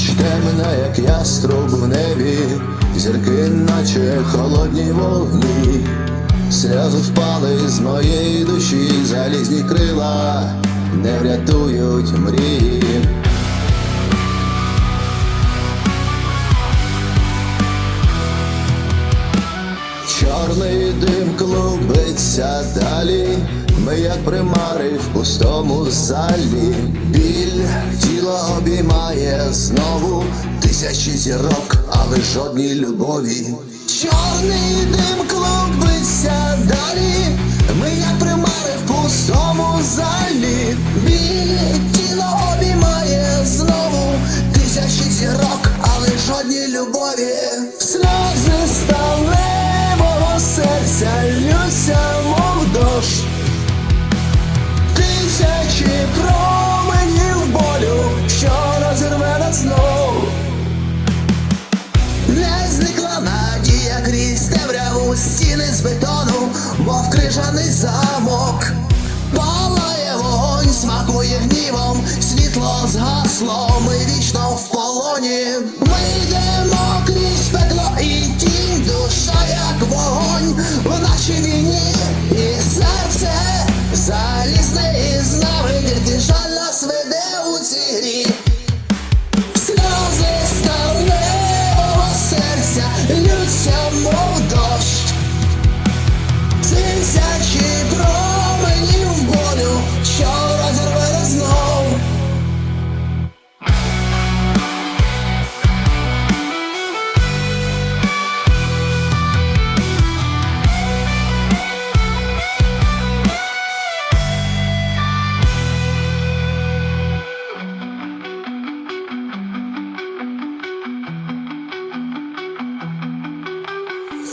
Ніч темна, як яструб в небі, зірки, наче холодні вогні, сльози впали з моєї душі, залізні крила не врятують мрії. Чорний дим клубиться далі, ми як примари в пустому залі. Біль тіло обіймає знову тисячі зірок, але жодній любові. Чорний дим клубиться далі, ми як примари в пустому залі. Біль тіло обіймає знову тисячі зірок, але жодній любові. Сльози сталевого серця люся, мов дощ. Тисячі променів болю, що розірве нас знов. Не зникла надія крізь темряву стіни з бетону, мов крижаний замок. Палає вогонь, смакує гнівом, світло згасло, ми вічно в полоні. Ми йдемо в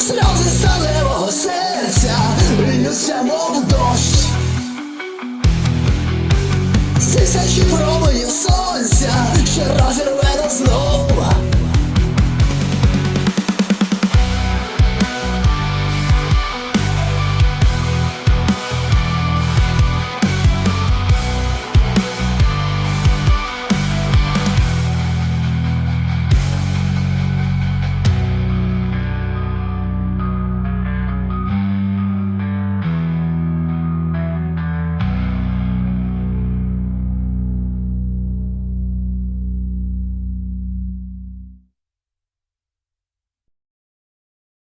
Сльози сталевого серця льються, мов дощ.